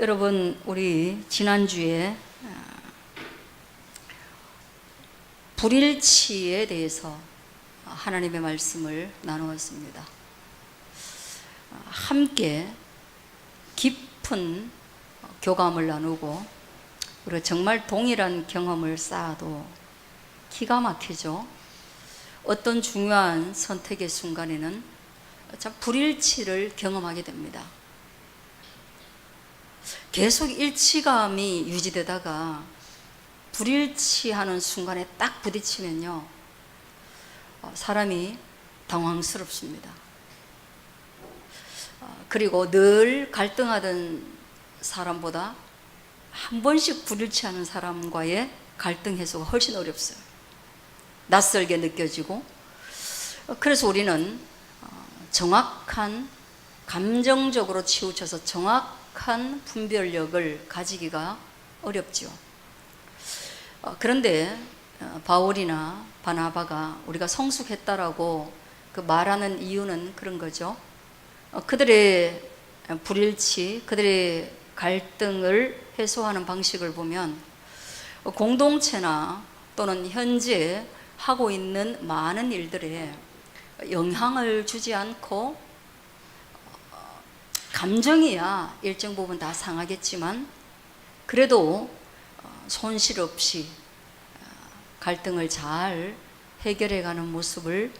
여러분 우리 지난주에 어, 불일치에 대해서 하나님의 말씀을 나누었습니다. 어, 함께 깊은 교감을 나누고 우리가 정말 동일한 경험을 쌓아도 기가 막히죠. 어떤 중요한 선택의 순간에는 참 불일치를 경험하게 됩니다. 계속 일치감이 유지되다가 불일치하는 순간에 딱 부딪히면요, 어, 사람이 당황스럽습니다. 어, 그리고 늘 갈등하던 사람보다 한 번씩 불일치하는 사람과의 갈등 해소가 훨씬 어렵어요. 낯설게 느껴지고, 어, 그래서 우리는 어, 정확한 감정적으로 치우쳐서 정확 한 분별력을 가지기가 어렵죠. 어, 그런데 어, 바울이나 바나바가 우리가 성숙했다라고 그 말하는 이유는 그런 거죠. 어, 그들의 불일치, 그들의 갈등을 해소하는 방식을 보면 어, 공동체나 또는 현재 하고 있는 많은 일들에 영향을 주지 않고 어, 감정이야 일정 부분 다 상하겠지만 그래도 어, 손실 없이 어, 갈등을 잘 해결해 가는 모습을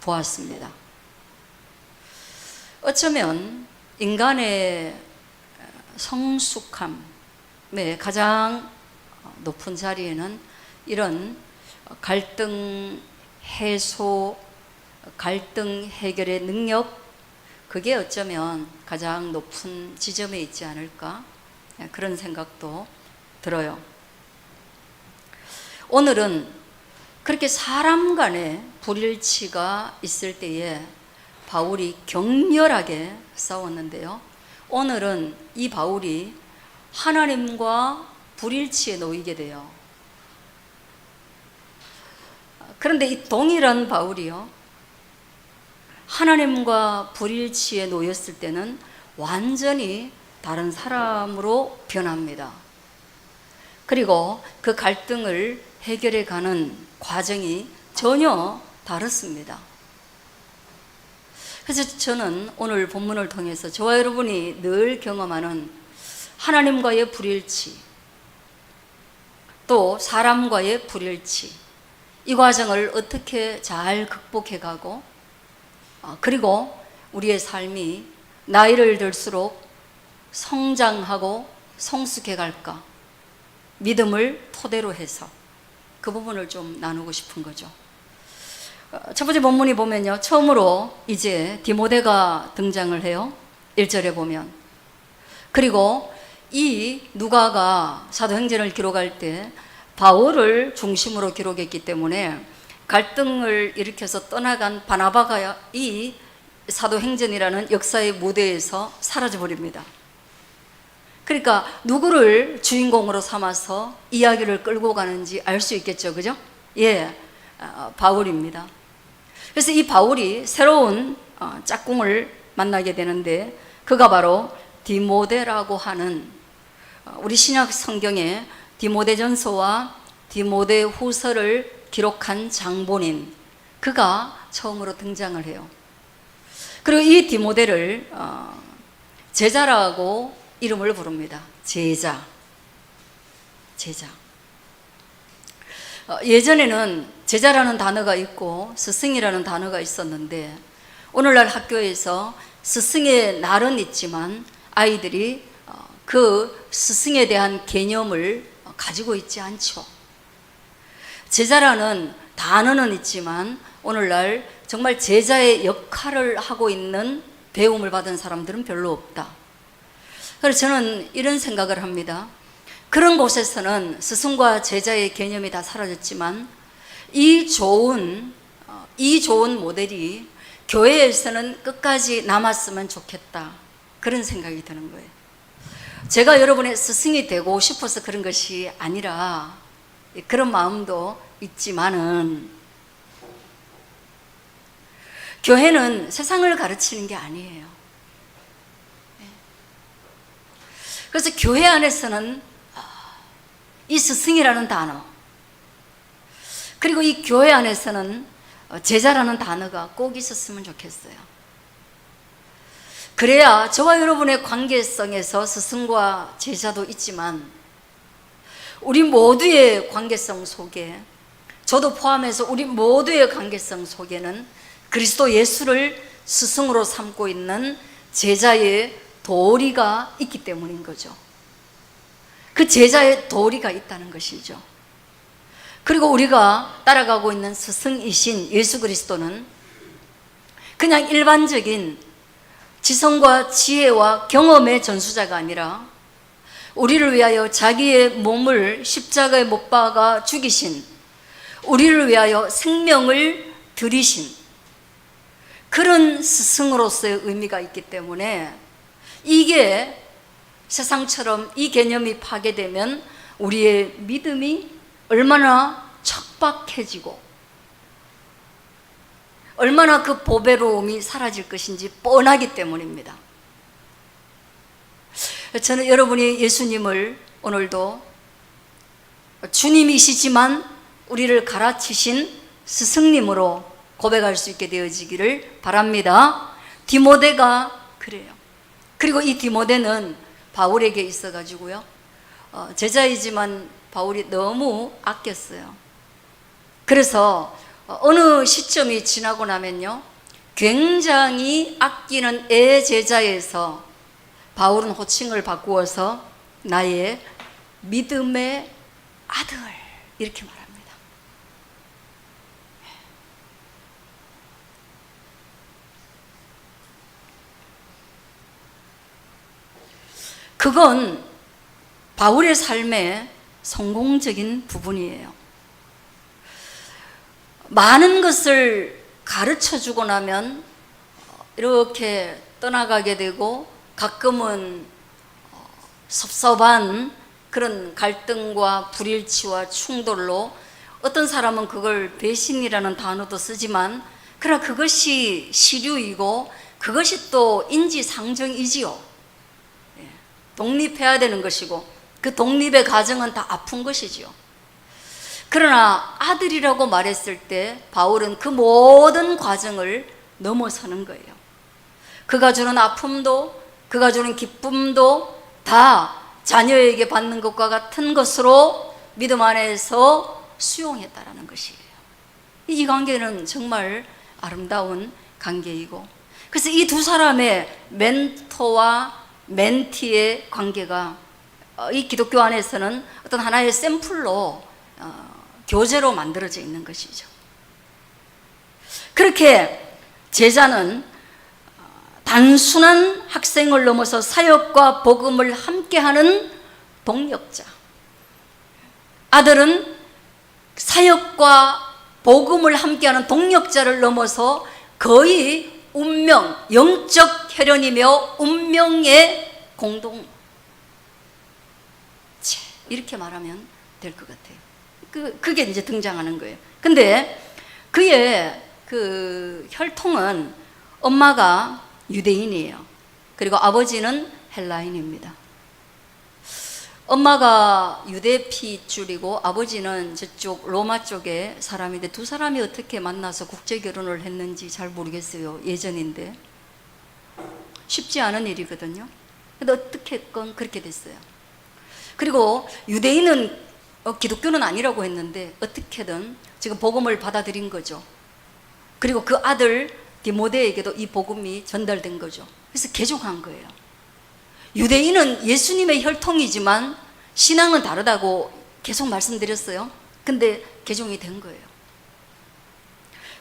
보았습니다. 어쩌면 인간의 성숙함의 가장 높은 자리에는 이런 갈등 해소, 갈등 해결의 능력, 그게 어쩌면 가장 높은 지점에 있지 않을까 그런 생각도 들어요. 오늘은 그렇게 사람 간의 불일치가 있을 때에 바울이 격렬하게 싸웠는데요. 오늘은 이 바울이 하나님과 불일치에 놓이게 돼요. 그런데 이 동일한 바울이요. 하나님과 불일치에 놓였을 때는 완전히 다른 사람으로 변합니다. 그리고 그 갈등을 해결해 가는 과정이 전혀 다릅니다. 그래서 저는 오늘 본문을 통해서 저와 여러분이 늘 경험하는 하나님과의 불일치, 또 사람과의 불일치, 이 과정을 어떻게 잘 극복해 가고, 어, 그리고 우리의 삶이 나이를 들수록 성장하고 성숙해 갈까, 믿음을 토대로 해서 그 부분을 좀 나누고 싶은 거죠. 어, 첫 번째 본문이 보면요. 처음으로 이제 디모데가 등장을 해요. 1절에 보면. 그리고 이 누가가 사도행전을 기록할 때 바울을 중심으로 기록했기 때문에 갈등을 일으켜서 떠나간 바나바가 이 사도행전이라는 역사의 무대에서 사라져 버립니다. 그러니까 누구를 주인공으로 삼아서 이야기를 끌고 가는지 알 수 있겠죠. 그죠? 예. 어, 바울입니다. 그래서 이 바울이 새로운 어, 짝꿍을 만나게 되는데 그가 바로 디모데라고 하는 어, 우리 신약 성경에 디모데전서와 디모데후서를 기록한 장본인 그가 처음으로 등장을 해요. 그리고 이 디모데를 어, 제자라고 이름을 부릅니다. 제자. 제자. 예전에는 제자라는 단어가 있고 스승이라는 단어가 있었는데 오늘날 학교에서 스승의 날은 있지만 아이들이 그 스승에 대한 개념을 가지고 있지 않죠. 제자라는 단어는 있지만 오늘날 정말 제자의 역할을 하고 있는 배움을 받은 사람들은 별로 없다. 그래서 저는 이런 생각을 합니다. 그런 곳에서는 스승과 제자의 개념이 다 사라졌지만 이 좋은 어, 이 좋은 모델이 교회에서는 끝까지 남았으면 좋겠다. 그런 생각이 드는 거예요. 제가 여러분의 스승이 되고 싶어서 그런 것이 아니라 그런 마음도 있지만은 교회는 세상을 가르치는 게 아니에요. 그래서 교회 안에서는 아, 이 스승이라는 단어, 그리고 이 교회 안에서는 어, 제자라는 단어가 꼭 있었으면 좋겠어요. 그래야 저와 여러분의 관계성에서 스승과 제자도 있지만 우리 모두의 관계성 속에 저도 포함해서 우리 모두의 관계성 속에는 그리스도 예수를 스승으로 삼고 있는 제자의 도리가 있기 때문인 거죠. 그 제자의 도리가 있다는 것이죠. 그리고 우리가 따라가고 있는 스승이신 예수 그리스도는 그냥 일반적인 지성과 지혜와 경험의 전수자가 아니라 우리를 위하여 자기의 몸을 십자가에 못 박아 죽이신 우리를 위하여 생명을 들이신 그런 스승으로서의 의미가 있기 때문에 이게 세상처럼 이 개념이 파괴되면 우리의 믿음이 얼마나 척박해지고 얼마나 그 보배로움이 사라질 것인지 뻔하기 때문입니다. 저는 여러분이 예수님을 오늘도 주님이시지만 우리를 가르치신 스승님으로 고백할 수 있게 되어지기를 바랍니다. 디모데가 그래요. 그리고 이 디모데는 바울에게 있어 가지고요. 어, 제자이지만 바울이 너무 아꼈어요. 그래서 어, 어느 시점이 지나고 나면요. 굉장히 아끼는 애 제자에서 바울은 호칭을 바꾸어서 나의 믿음의 아들 이렇게 말합니다. 그건 바울의 삶의 성공적인 부분이에요. 많은 것을 가르쳐 주고 나면 이렇게 떠나가게 되고 가끔은 어, 섭섭한 그런 갈등과 불일치와 충돌로 어떤 사람은 그걸 배신이라는 단어도 쓰지만 그러나 그것이 시류이고 그것이 또 인지상정이지요. 예, 독립해야 되는 것이고 그 독립의 과정은 다 아픈 것이지요. 그러나 아들이라고 말했을 때 바울은 그 모든 과정을 넘어서는 거예요. 그가 주는 아픔도 그가 주는 기쁨도 다 자녀에게 받는 것과 같은 것으로 믿음 안에서 수용했다라는 것이에요. 이 관계는 정말 아름다운 관계이고 그래서 이 두 사람의 멘토와 멘티의 관계가 어, 이 기독교 안에서는 어떤 하나의 샘플로 어, 교제로 만들어져 있는 것이죠. 그렇게 제자는 단순한 학생을 넘어서 사역과 복음을 함께하는 동력자. 아들은 사역과 복음을 함께하는 동력자를 넘어서 거의 운명, 영적 혈연이며 운명의 공동. 이렇게 말하면 될 것 같아요. 그, 그게 이제 등장하는 거예요. 근데 그의 그 혈통은 엄마가 유대인이에요. 그리고 아버지는 헬라인입니다. 엄마가 유대 피줄이고 아버지는 저쪽 로마 쪽의 사람인데 두 사람이 어떻게 만나서 국제 결혼을 했는지 잘 모르겠어요. 예전인데 쉽지 않은 일이거든요. 근데 어떻게건 그렇게 됐어요. 그리고 유대인은 어, 기독교는 아니라고 했는데 어떻게든 지금 복음을 받아들인 거죠. 그리고 그 아들 디모데에게도 이 복음이 전달된 거죠. 그래서 개종한 거예요. 유대인은 예수님의 혈통이지만 신앙은 다르다고 계속 말씀드렸어요. 근데 개종이 된 거예요.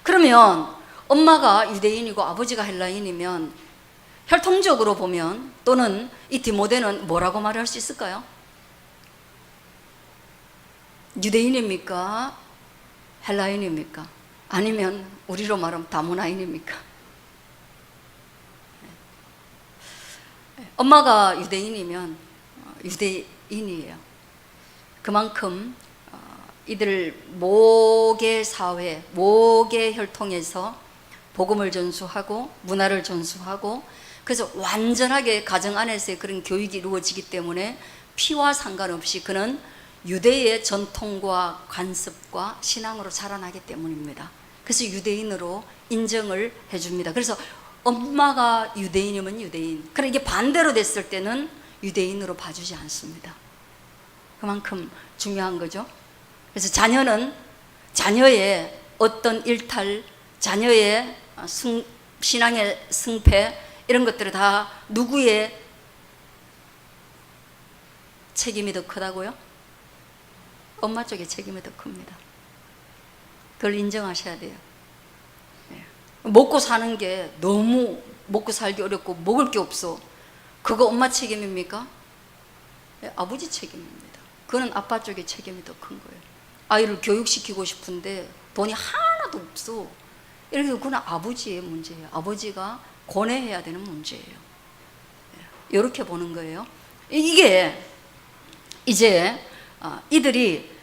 그러면 엄마가 유대인이고 아버지가 헬라인이면 혈통적으로 보면 또는 이 디모데는 뭐라고 말할 수 있을까요? 유대인입니까? 헬라인입니까? 아니면 우리로 말하면 다문화인입니까? 엄마가 유대인이면 어, 유대인이에요. 그만큼 어, 이들 모계 사회, 모계 혈통에서 복음을 전수하고 문화를 전수하고 그래서 완전하게 가정 안에서의 그런 교육이 이루어지기 때문에 피와 상관없이 그는 유대의 전통과 관습과 신앙으로 자라나기 때문입니다. 그래서 유대인으로 인정을 해줍니다. 그래서 엄마가 유대인이면 유대인. 그러나 이게 반대로 됐을 때는 유대인으로 봐주지 않습니다. 그만큼 중요한 거죠. 그래서 자녀는 자녀의 어떤 일탈, 자녀의 승, 신앙의 승패 이런 것들을 다 누구의 책임이 더 크다고요? 엄마 쪽의 책임이 더 큽니다. 그걸 인정하셔야 돼요. 예. 먹고 사는 게 너무 먹고 살기 어렵고 먹을 게 없어. 그거 엄마 책임입니까? 예, 아버지 책임입니다. 그거는 아빠 쪽의 책임이 더 큰 거예요. 아이를 교육시키고 싶은데 돈이 하나도 없어. 이렇게 그건 아버지의 문제예요. 아버지가 권해해야 되는 문제예요. 예, 이렇게 보는 거예요. 이게 이제 어, 이들이 어,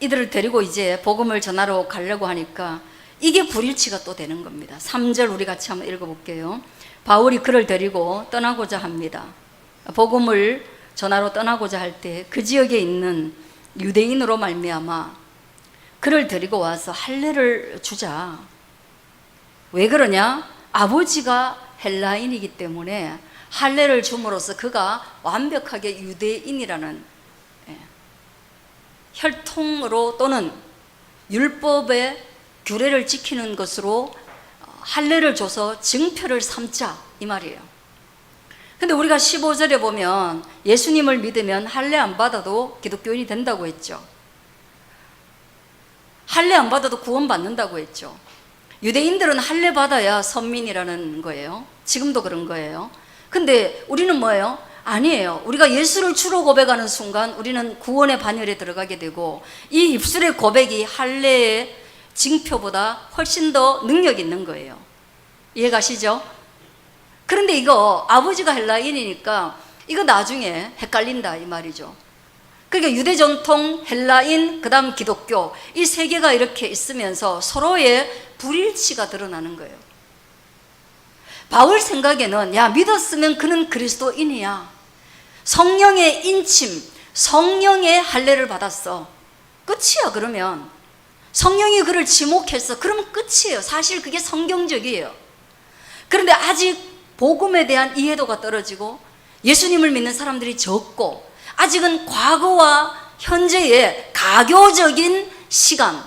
이들을 데리고 이제 복음을 전하러 가려고 하니까 이게 불일치가 또 되는 겁니다. 3절 우리 같이 한번 읽어볼게요. 바울이 그를 데리고 떠나고자 합니다. 복음을 전하러 떠나고자 할 때 그 지역에 있는 유대인으로 말미암아 그를 데리고 와서 할례를 주자. 왜 그러냐? 아버지가 헬라인이기 때문에 할례를 줌으로써 그가 완벽하게 유대인이라는 예, 혈통으로 또는 율법의 규례를 지키는 것으로 어, 할례를 줘서 증표를 삼자 이 말이에요. 근데 우리가 15절에 보면 예수님을 믿으면 할례 안 받아도 기독교인이 된다고 했죠. 할례 안 받아도 구원받는다고 했죠. 유대인들은 할례 받아야 선민이라는 거예요. 지금도 그런 거예요. 근데 우리는 뭐예요? 아니에요. 우리가 예수를 주로 고백하는 순간 우리는 구원의 반열에 들어가게 되고 이 입술의 고백이 할례의 징표보다 훨씬 더 능력 있는 거예요. 이해가시죠? 그런데 이거 아버지가 헬라인이니까 이거 나중에 헷갈린다 이 말이죠. 그러니까 유대 전통, 헬라인, 그다음 기독교 이 세 개가 이렇게 있으면서 서로의 불일치가 드러나는 거예요. 바울 생각에는 야 믿었으면 그는 그리스도인이야. 성령의 인침, 성령의 할례를 받았어. 끝이야 그러면 성령이 그를 지목했어. 그러면 끝이에요. 사실 그게 성경적이에요. 그런데 아직 복음에 대한 이해도가 떨어지고 예수님을 믿는 사람들이 적고 아직은 과거와 현재의 가교적인 시간.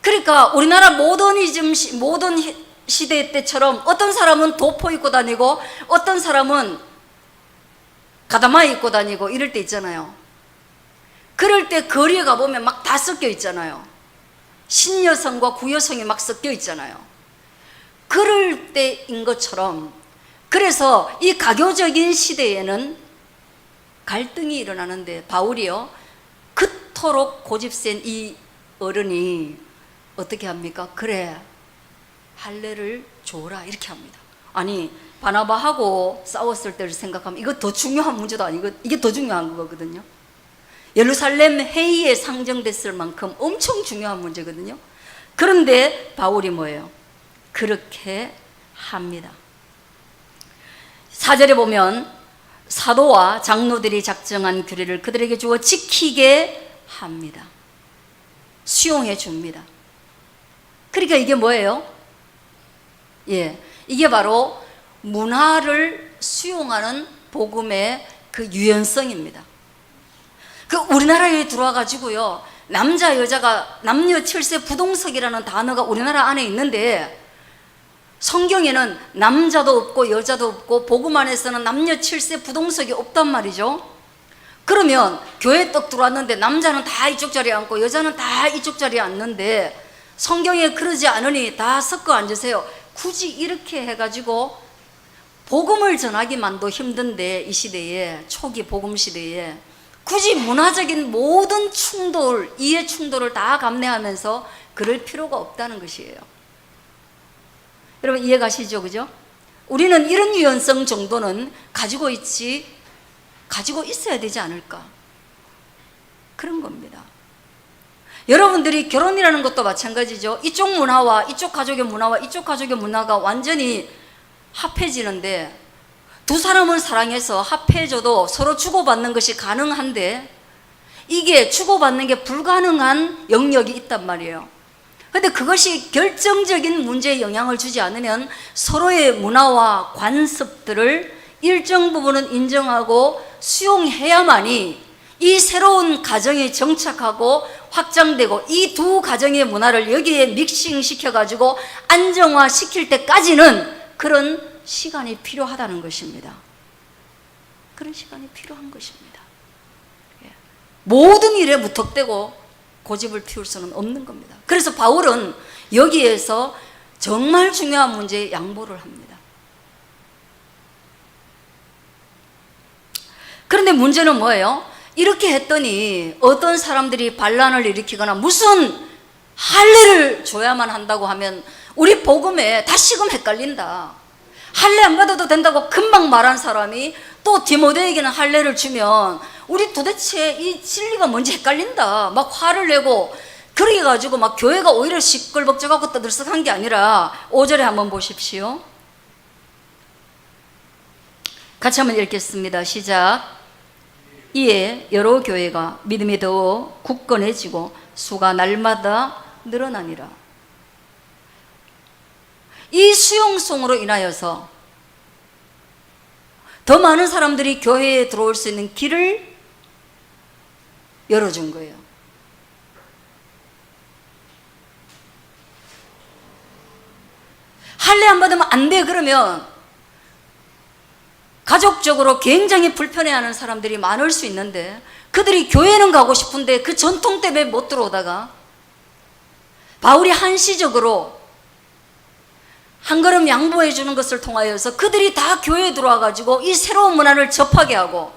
그러니까 우리나라 모더니즘 시, 모던 시대 때처럼 어떤 사람은 도포 입고 다니고 어떤 사람은 가다마 입고 다니고 이럴 때 있잖아요. 그럴 때 거리에 가보면 막 다 섞여 있잖아요. 신여성과 구여성이 막 섞여 있잖아요. 그럴 때인 것처럼 그래서 이 가교적인 시대에는 갈등이 일어나는데 바울이요 그토록 고집센 이 어른이 어떻게 합니까? 그래 할례를 줘라 이렇게 합니다. 아니 바나바하고 싸웠을 때를 생각하면 이거 더 중요한 문제도 아니고 이게 더 중요한 거거든요. 예루살렘 회의에 상정됐을 만큼 엄청 중요한 문제거든요. 그런데 바울이 뭐예요? 그렇게 합니다. 사절에 보면 사도와 장로들이 작정한 규례를 그들에게 주어 지키게 합니다. 수용해 줍니다. 그러니까 이게 뭐예요? 예. 이게 바로 문화를 수용하는 복음의 그 유연성입니다. 그 우리나라에 들어와 가지고요. 남자 여자가 남녀 칠세 부동석이라는 단어가 우리나라 안에 있는데 성경에는 남자도 없고 여자도 없고 복음 안에서는 남녀 칠세 부동석이 없단 말이죠. 그러면 교회 떡 들어왔는데 남자는 다 이쪽 자리에 앉고 여자는 다 이쪽 자리에 앉는데 성경에 그러지 않으니 다 섞어 앉으세요. 굳이 이렇게 해가지고 복음을 전하기만도 힘든데 이 시대에 초기 복음 시대에 굳이 문화적인 모든 충돌, 이해 충돌을 다 감내하면서 그럴 필요가 없다는 것이에요. 여러분 이해 가시죠? 그죠? 우리는 이런 유연성 정도는 가지고 있지, 가지고 있어야 되지 않을까? 그런 겁니다. 여러분들이 결혼이라는 것도 마찬가지죠. 이쪽 문화와 이쪽 가족의 문화와 이쪽 가족의 문화가 완전히 합해지는데 두 사람을 사랑해서 합해져도 서로 주고받는 것이 가능한데 이게 주고받는 게 불가능한 영역이 있단 말이에요. 근데 그것이 결정적인 문제에 영향을 주지 않으면 서로의 문화와 관습들을 일정 부분은 인정하고 수용해야만이 이 새로운 가정이 정착하고 확장되고 이 두 가정의 문화를 여기에 믹싱 시켜가지고 안정화 시킬 때까지는 그런 시간이 필요하다는 것입니다. 그런 시간이 필요한 것입니다. 예. 모든 일에 무턱대고 고집을 피울 수는 없는 겁니다. 그래서 바울은 여기에서 정말 중요한 문제에 양보를 합니다. 그런데 문제는 뭐예요? 이렇게 했더니 어떤 사람들이 반란을 일으키거나 무슨 할례를 줘야만 한다고 하면 우리 복음에 다시금 헷갈린다. 할례 안 받아도 된다고 금방 말한 사람이 또 디모데에게는 할례를 주면 우리 도대체 이 진리가 뭔지 헷갈린다. 막 화를 내고 그러게 가지고 막 교회가 오히려 시끌벅적하고 떠들썩한 게 아니라 5절에 한번 보십시오. 같이 한번 읽겠습니다. 시작. 이에 여러 교회가 믿음이 더욱 굳건해지고 수가 날마다 늘어나니라. 이 수용성으로 인하여서 더 많은 사람들이 교회에 들어올 수 있는 길을 열어준 거예요. 할례 안 받으면 안 돼 그러면 가족적으로 굉장히 불편해하는 사람들이 많을 수 있는데 그들이 교회는 가고 싶은데 그 전통 때문에 못 들어오다가 바울이 한시적으로 한 걸음 양보해 주는 것을 통하여서 그들이 다 교회에 들어와 가지고 이 새로운 문화를 접하게 하고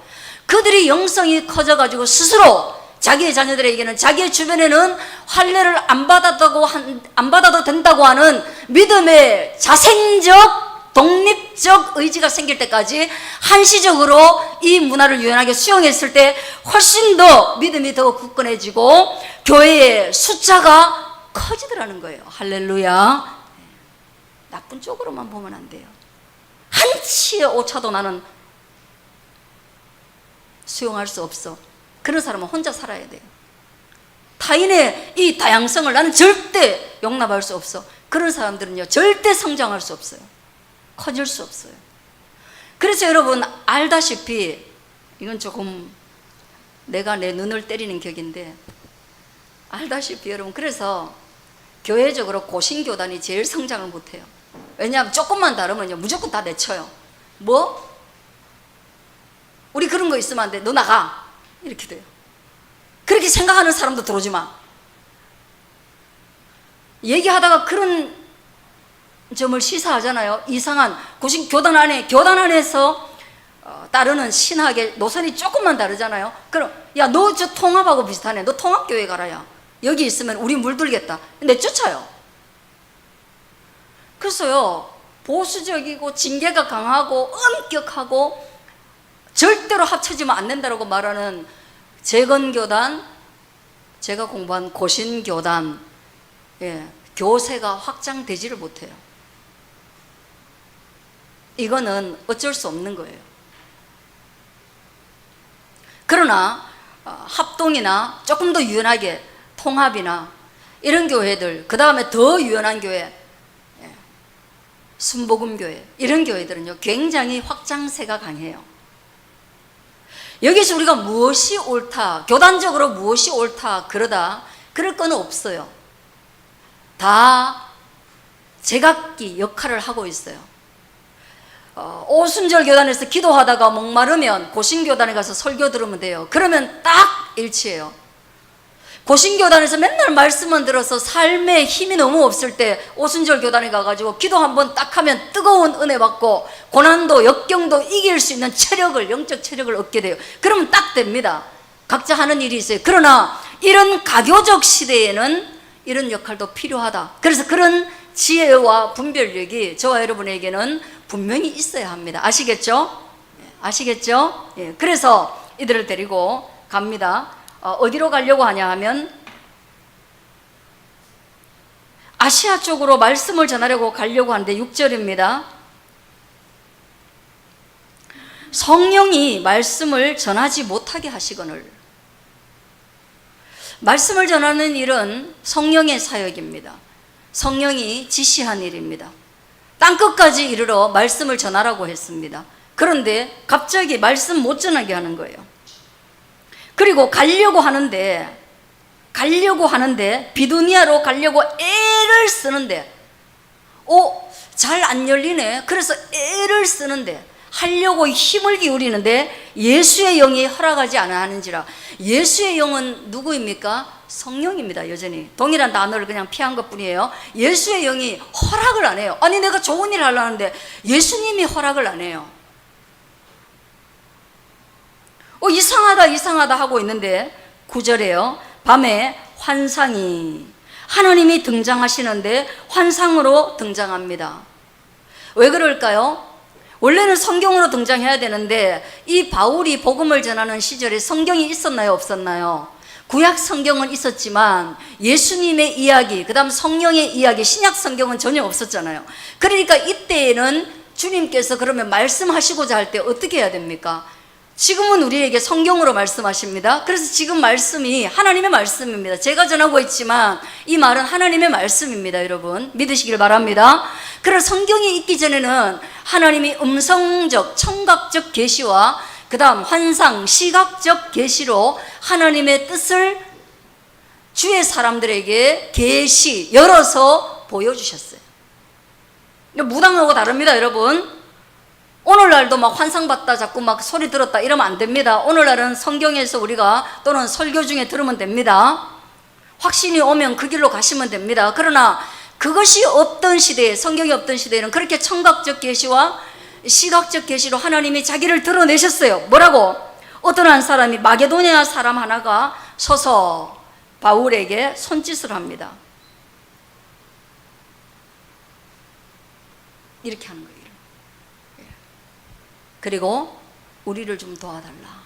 그들이 영성이 커져 가지고 스스로 자기의 자녀들에게는 자기의 주변에는 할례를 안 받았다고 한, 안 받아도 된다고 하는 믿음의 자생적 독립적 의지가 생길 때까지 한시적으로 이 문화를 유연하게 수용했을 때 훨씬 더 믿음이 더 굳건해지고 교회의 숫자가 커지더라는 거예요. 할렐루야. 나쁜 쪽으로만 보면 안 돼요. 한치의 오차도 나는 수용할 수 없어. 그런 사람은 혼자 살아야 돼요. 타인의 이 다양성을 나는 절대 용납할 수 없어. 그런 사람들은요, 절대 성장할 수 없어요. 커질 수 없어요. 그래서 여러분, 알다시피, 이건 조금 내가 내 눈을 때리는 격인데, 알다시피 여러분, 그래서 교회적으로 고신교단이 제일 성장을 못해요. 왜냐하면 조금만 다르면요, 무조건 다 내쳐요. 뭐? 우리 그런 거 있으면 안 돼. 너 나가. 이렇게 돼요. 그렇게 생각하는 사람도 들어오지 마. 얘기하다가 그런 점을 시사하잖아요. 이상한 고신 교단 안에 교단 안에서 어, 따르는 신학의 노선이 조금만 다르잖아요. 그럼 야 너 저 통합하고 비슷하네. 너 통합교회 가라야. 여기 있으면 우리 물들겠다. 근데 쫓아요. 그래서요 보수적이고 징계가 강하고 엄격하고 절대로 합쳐지면 안 된다고 말하는 재건교단, 제가 공부한 고신교단, 예, 교세가 확장되지를 못해요. 이거는 어쩔 수 없는 거예요. 그러나 어, 합동이나 조금 더 유연하게 통합이나 이런 교회들, 그 다음에 더 유연한 교회, 예, 순복음 교회, 이런 교회들은요, 굉장히 확장세가 강해요. 여기서 우리가 무엇이 옳다, 교단적으로 무엇이 옳다, 그러다, 그럴 건 없어요. 다 제각기 역할을 하고 있어요. 어, 오순절 교단에서 기도하다가 목마르면 고신교단에 가서 설교 들으면 돼요. 그러면 딱 일치해요. 고신교단에서 맨날 말씀만 들어서 삶에 힘이 너무 없을 때 오순절 교단에 가가지고 기도 한번 딱 하면 뜨거운 은혜 받고 고난도 역경도 이길 수 있는 체력을 영적 체력을 얻게 돼요. 그러면 딱 됩니다. 각자 하는 일이 있어요. 그러나 이런 가교적 시대에는 이런 역할도 필요하다. 그래서 그런 지혜와 분별력이 저와 여러분에게는 분명히 있어야 합니다. 아시겠죠? 예, 아시겠죠? 예, 그래서 이들을 데리고 갑니다. 어, 디로 가려고 하냐 하면 아시아 쪽으로 말씀을 전하려고 가려고 하는데 6절입니다. 성령이 말씀을 전하지 못하게 하시거늘 말씀을 전하는 일은 성령의 사역입니다. 성령이 지시한 일입니다. 땅끝까지 이르러 말씀을 전하라고 했습니다. 그런데 갑자기 말씀 못 전하게 하는 거예요. 그리고 가려고 하는데 가려고 하는데 비두니아로 가려고 애를 쓰는데 오, 잘 안 열리네. 그래서 애를 쓰는데 하려고 힘을 기울이는데 예수의 영이 허락하지 않아 하는지라. 예수의 영은 누구입니까? 성령입니다 여전히. 동일한 단어를 그냥 피한 것 뿐이에요. 예수의 영이 허락을 안 해요. 아니 내가 좋은 일 하려는데 예수님이 허락을 안 해요. 어 이상하다 이상하다 하고 있는데 구절에요. 밤에 환상이. 하나님이 등장하시는데 환상으로 등장합니다. 왜 그럴까요? 원래는 성경으로 등장해야 되는데 이 바울이 복음을 전하는 시절에 성경이 있었나요, 없었나요? 구약 성경은 있었지만 예수님의 이야기, 그다음 성령의 이야기, 신약 성경은 전혀 없었잖아요. 그러니까 이때에는 주님께서 그러면 말씀하시고자 할 때 어떻게 해야 됩니까? 지금은 우리에게 성경으로 말씀하십니다. 그래서 지금 말씀이 하나님의 말씀입니다. 제가 전하고 있지만 이 말은 하나님의 말씀입니다, 여러분. 믿으시길 바랍니다. 그래서 성경이 있기 전에는 하나님이 음성적, 청각적 계시와 그다음 환상, 시각적 계시로 하나님의 뜻을 주의 사람들에게 계시 열어서 보여주셨어요. 무당하고 다릅니다, 여러분. 오늘날도 막 환상 봤다 자꾸 막 소리 들었다 이러면 안 됩니다. 오늘날은 성경에서 우리가 또는 설교 중에 들으면 됩니다. 확신이 오면 그 길로 가시면 됩니다. 그러나 그것이 없던 시대에 성경이 없던 시대에는 그렇게 청각적 계시와 시각적 계시로 하나님이 자기를 드러내셨어요. 뭐라고? 어떤 한 사람이 마게도니아 사람 하나가 서서 바울에게 손짓을 합니다. 이렇게 하는 거예요. 그리고 우리를 좀 도와달라.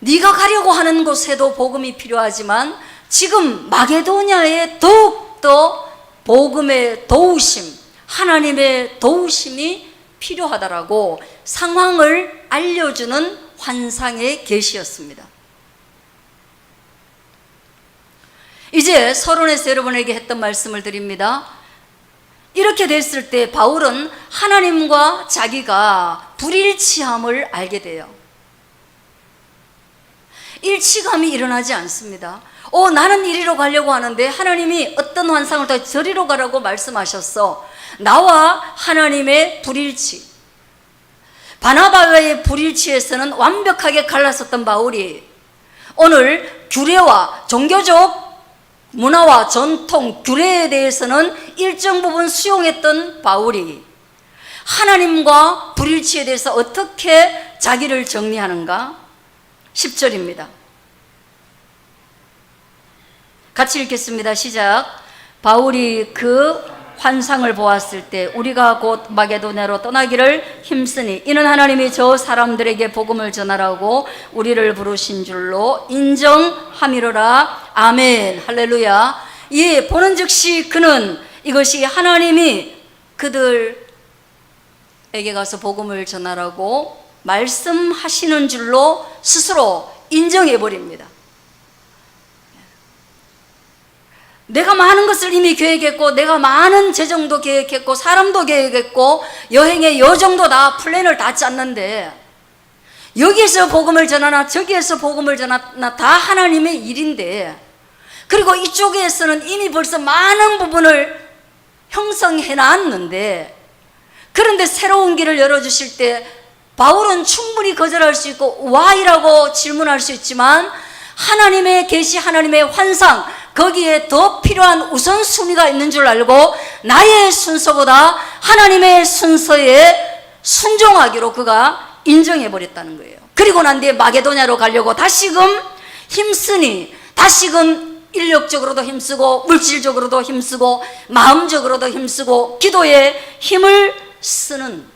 네가 가려고 하는 곳에도 복음이 필요하지만 지금 마게도냐에 더욱더 복음의 도우심, 하나님의 도우심이 필요하다라고 상황을 알려주는 환상의 계시였습니다. 이제 서론에서 여러분에게 했던 말씀을 드립니다. 이렇게 됐을 때 바울은 하나님과 자기가 불일치함을 알게 돼요. 일치감이 일어나지 않습니다. 어, 나는 이리로 가려고 하는데 하나님이 어떤 환상을 더 저리로 가라고 말씀하셨어. 나와 하나님의 불일치. 바나바의 불일치에서는 완벽하게 갈랐었던 바울이 오늘 규례와 종교적 문화와 전통, 규례에 대해서는 일정 부분 수용했던 바울이 하나님과 불일치에 대해서 어떻게 자기를 정리하는가? 10절입니다. 같이 읽겠습니다. 시작. 바울이 그 환상을 보았을 때 우리가 곧 마게도냐로 떠나기를 힘쓰니 이는 하나님이 저 사람들에게 복음을 전하라고 우리를 부르신 줄로 인정함이로라 아멘. 할렐루야. 예 보는 즉시 그는 이것이 하나님이 그들에게 가서 복음을 전하라고 말씀하시는 줄로 스스로 인정해 버립니다. 내가 많은 것을 이미 계획했고, 내가 많은 재정도 계획했고, 사람도 계획했고, 여행의 여정도 다 플랜을 다 짰는데, 여기에서 복음을 전하나, 저기에서 복음을 전하나, 다 하나님의 일인데, 그리고 이쪽에서는 이미 벌써 많은 부분을 형성해 놨는데, 그런데 새로운 길을 열어주실 때, 바울은 충분히 거절할 수 있고, 와이라고 질문할 수 있지만, 하나님의 계시, 하나님의 환상, 거기에 더 필요한 우선순위가 있는 줄 알고 나의 순서보다 하나님의 순서에 순종하기로 그가 인정해 버렸다는 거예요. 그리고 난 뒤에 마게도냐로 가려고 다시금 힘쓰니 다시금 인력적으로도 힘쓰고 물질적으로도 힘쓰고 마음적으로도 힘쓰고 기도에 힘을 쓰는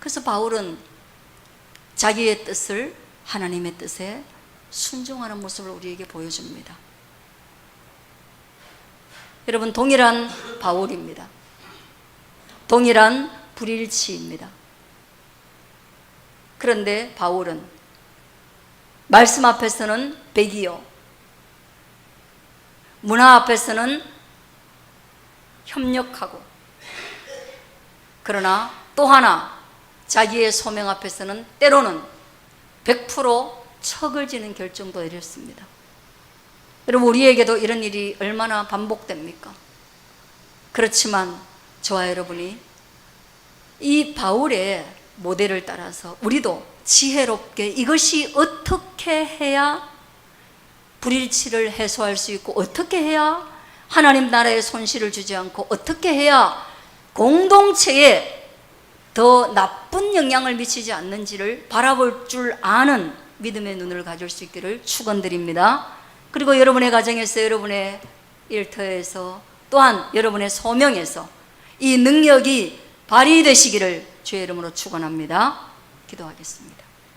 그래서 바울은 자기의 뜻을 하나님의 뜻에 순종하는 모습을 우리에게 보여줍니다. 여러분 동일한 바울입니다. 동일한 불일치입니다. 그런데 바울은 말씀 앞에서는 백이요. 문화 앞에서는 협력하고 그러나 또 하나 자기의 소명 앞에서는 때로는 100% 척을 지는 결정도 내렸습니다. 여러분 우리에게도 이런 일이 얼마나 반복됩니까? 그렇지만 저와 여러분이 이 바울의 모델을 따라서 우리도 지혜롭게 이것이 어떻게 해야 불일치를 해소할 수 있고 어떻게 해야 하나님 나라에 손실을 주지 않고 어떻게 해야 공동체에 더 나쁜 영향을 미치지 않는지를 바라볼 줄 아는 믿음의 눈을 가질 수 있기를 축원드립니다. 그리고 여러분의 가정에서 여러분의 일터에서 또한 여러분의 소명에서 이 능력이 발휘되시기를 주의 이름으로 축원합니다. 기도하겠습니다.